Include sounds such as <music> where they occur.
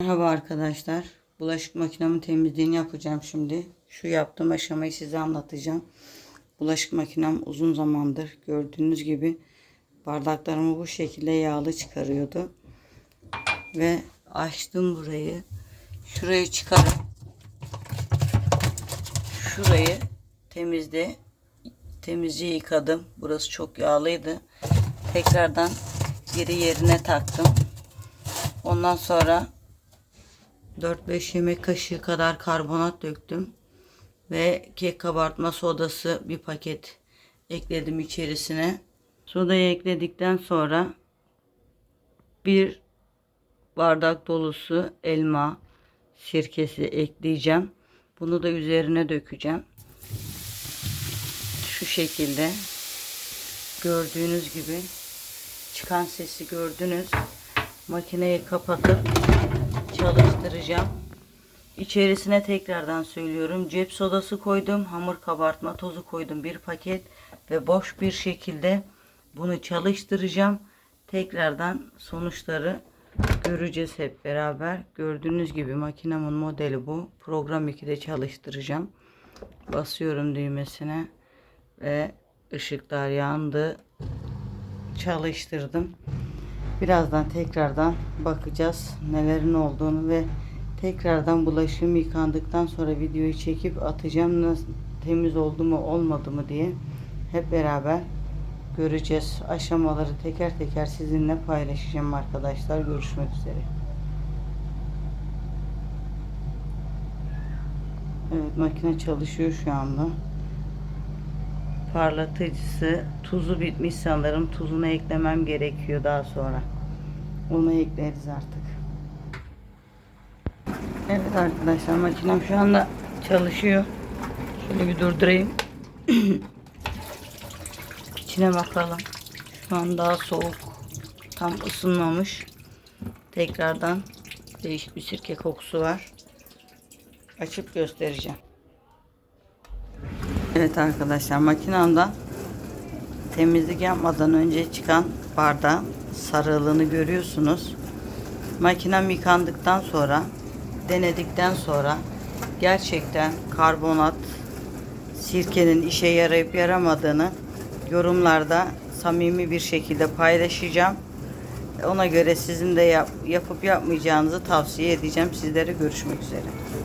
Merhaba arkadaşlar. Bulaşık makinemin temizliğini yapacağım şimdi. Şu yaptığım aşamayı size anlatacağım. Bulaşık makinem uzun zamandır gördüğünüz gibi bardaklarımı bu şekilde yağlı çıkarıyordu. Ve açtım burayı. Şurayı çıkarıp şurayı temizle temizce yıkadım. Burası çok yağlıydı. Tekrardan geri yerine taktım. Ondan sonra 4-5 yemek kaşığı kadar karbonat döktüm. Ve kek kabartma sodası bir paket ekledim içerisine. Sodayı ekledikten sonra bir bardak dolusu elma sirkesi ekleyeceğim. Bunu da üzerine dökeceğim. Şu şekilde gördüğünüz gibi çıkan sesi gördünüz. Makineyi kapatıp çalıştıracağım. İçerisine tekrardan söylüyorum. Cep sodası koydum. Hamur kabartma tozu koydum. Bir paket ve boş bir şekilde bunu çalıştıracağım. Tekrardan sonuçları göreceğiz hep beraber. Gördüğünüz gibi makinemin modeli bu. Program 2'de çalıştıracağım. Basıyorum düğmesine ve ışıklar yandı. Çalıştırdım. Birazdan tekrardan bakacağız nelerin olduğunu ve tekrardan bulaşığım yıkandıktan sonra videoyu çekip atacağım nasıl temiz oldu mu olmadı mı diye hep beraber göreceğiz. Aşamaları teker teker sizinle paylaşacağım arkadaşlar. Görüşmek üzere. Evet makine çalışıyor şu anda. Parlatıcısı tuzu bitmiş sanırım. Tuzunu eklemem gerekiyor daha sonra. Onu ekleriz artık. Evet arkadaşlar makinem şu anda çalışıyor. Şöyle bir durdurayım. <clears throat> İçine bakalım. Şu an daha soğuk. Tam ısınmamış. Tekrardan değişik bir sirke kokusu var. Açıp göstereceğim. Evet arkadaşlar makinamda temizlik yapmadan önce çıkan bardağın sarılığını görüyorsunuz. Makinem yıkandıktan sonra denedikten sonra gerçekten karbonat sirkenin işe yarayıp yaramadığını yorumlarda samimi bir şekilde paylaşacağım. Ona göre sizin de yap, yapıp yapmayacağınızı tavsiye edeceğim. Sizlere görüşmek üzere.